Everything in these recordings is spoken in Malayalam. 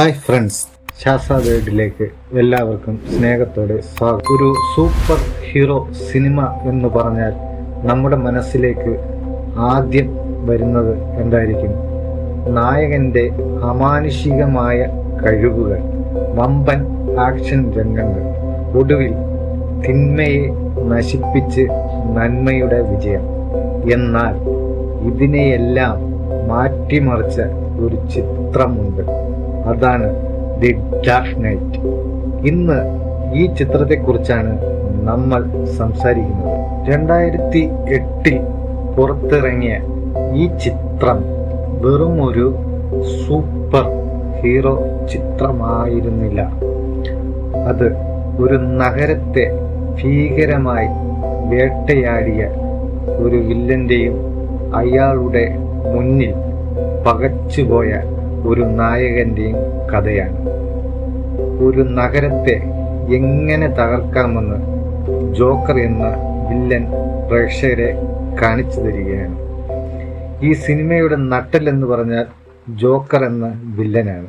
ഹായ് ഫ്രണ്ട്സ് ശാസ്ത്ര വേൾഡിലേക്ക് എല്ലാവർക്കും സ്നേഹത്തോടെ സ്വാഗതം. ഒരു സൂപ്പർ ഹീറോ സിനിമ എന്ന് പറഞ്ഞാൽ നമ്മുടെ മനസ്സിലേക്ക് ആദ്യം വരുന്നത് എന്തായിരിക്കും? നായകന്റെ അമാനുഷികമായ കഴിവുകൾ വമ്പൻ ആക്ഷൻ രംഗങ്ങൾ ഒടുവിൽ തിന്മയെ നശിപ്പിച്ച് നന്മയുടെ വിജയം. എന്നാൽ ഇതിനെയെല്ലാം മാറ്റിമറിച്ച ഒരു ചിത്രമുണ്ട്. അതാണ് ദി ഡാർക്ക് നൈറ്റ്. ഇന്ന് ഈ ചിത്രത്തെക്കുറിച്ചാണ് നമ്മൾ സംസാരിക്കുന്നത്. രണ്ടായിരത്തി എട്ടിൽ പുറത്തിറങ്ങിയ ഈ ചിത്രം വെറും ഒരു സൂപ്പർ ഹീറോ ചിത്രമായിരുന്നില്ല. അത് ഒരു നഗരത്തെ ഭീകരമായി വേട്ടയാടിയ ഒരു വില്ലന്റെയും അയാളുടെ മുന്നിൽ പകച്ചുപോയ ഒരു നായകന്റെയും കഥയാണ്. ഒരു നഗരത്തെ എങ്ങനെ തകർക്കാമെന്ന് ജോക്കർ എന്ന വില്ലൻ പ്രേക്ഷകരെ കാണിച്ചു തരികയാണ്. ഈ സിനിമയുടെ നട്ടൽ എന്ന് പറഞ്ഞാൽ ജോക്കർ എന്ന വില്ലനാണ്.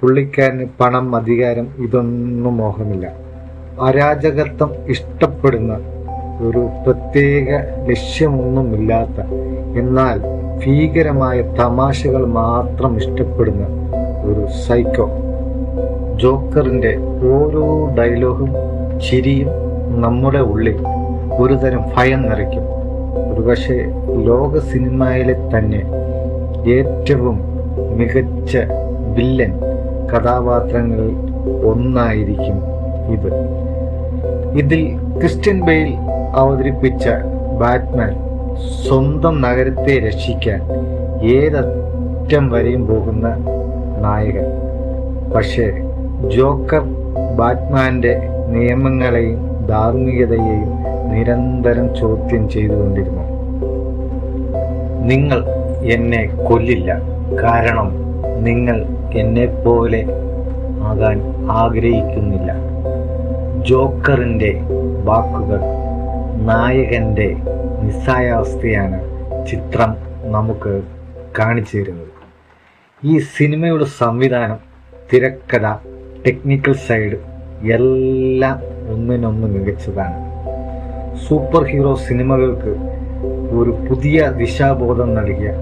പുള്ളിക്കാരന് പണം അധികാരം ഇതൊന്നും മോഹമില്ല. അരാജകത്വം ഇഷ്ടപ്പെടുന്ന ഒരു പ്രത്യേക ലക്ഷ്യമൊന്നുമില്ലാത്ത എന്നാൽ ഭീകരമായ തമാശകൾ മാത്രം ഇഷ്ടപ്പെടുന്ന ഒരു സൈക്കോ ജോക്കറിന്റെ ഓരോ ഡയലോഗും ചിരിയും നമ്മുടെ ഉള്ളിൽ ഒരുതരം ഭയം നിറയ്ക്കും. ഒരുപക്ഷെ ലോക സിനിമയിലെ തന്നെ ഏറ്റവും മികച്ച വില്ലൻ കഥാപാത്രങ്ങളിൽ ഒന്നായിരിക്കും ഇത്. ഇതിൽ ക്രിസ്ത്യൻ ബെയിൽ അവതരിപ്പിച്ച ബാറ്റ്മാൻ സ്വന്തം നഗരത്തെ രക്ഷിക്കാൻ ഏതറ്റം വരെയും പോകുന്ന നായകൻ. പക്ഷേ ജോക്കർ ബാറ്റ്മാന്റെ നിയമങ്ങളെയും ധാർമ്മികതയെയും നിരന്തരം ചോദ്യം ചെയ്തുകൊണ്ടിരുന്നു. നിങ്ങൾ എന്നെ കൊല്ലില്ല. കാരണം നിങ്ങൾ എന്നെ പോലെ ആകാൻ ആഗ്രഹിക്കുന്നില്ല ജോക്കറിന്റെ വാക്കുകൾ നായകന്റെ നിസ്സായാവസ്ഥയാണ് ചിത്രം നമുക്ക് കാണിച്ചു തരുന്നത്. ഈ സിനിമയുടെ സംവിധാനം തിരക്കഥ ടെക്നിക്കൽ സൈഡ് എല്ലാം ഒന്നിനൊന്ന് മികച്ചതാണ്. സൂപ്പർ ഹീറോ സിനിമകൾക്ക് ഒരു പുതിയ ദിശാബോധം നൽകിയ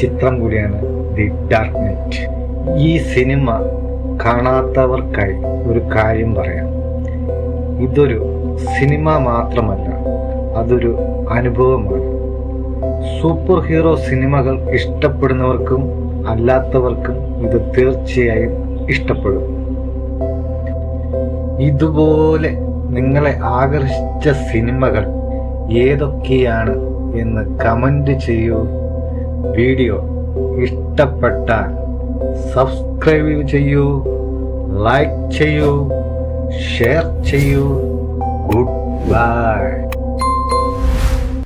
ചിത്രം കൂടിയാണ് ദി ഡാർക്ക് നൈറ്റ് ഈ സിനിമ കാണാത്തവർക്കായി ഒരു കാര്യം പറയാം. ഇതൊരു സിനിമ മാത്രമല്ല അതൊരു അനുഭവമാണ്. സൂപ്പർ ഹീറോ സിനിമകൾ ഇഷ്ടപ്പെടുന്നവർക്കും അല്ലാത്തവർക്കും ഇത് തീർച്ചയായും ഇഷ്ടപ്പെടും. ഇതുപോലെ നിങ്ങളെ ആകർഷിച്ച സിനിമകൾ ഏതൊക്കെയാണ് എന്ന് കമന്റ് ചെയ്യൂ. വീഡിയോ ഇഷ്ടപ്പെട്ടാൽ സബ്സ്ക്രൈബ് ചെയ്യൂ ലൈക്ക് ചെയ്യൂ ഷെയർ ചെയ്യൂ. Good bye.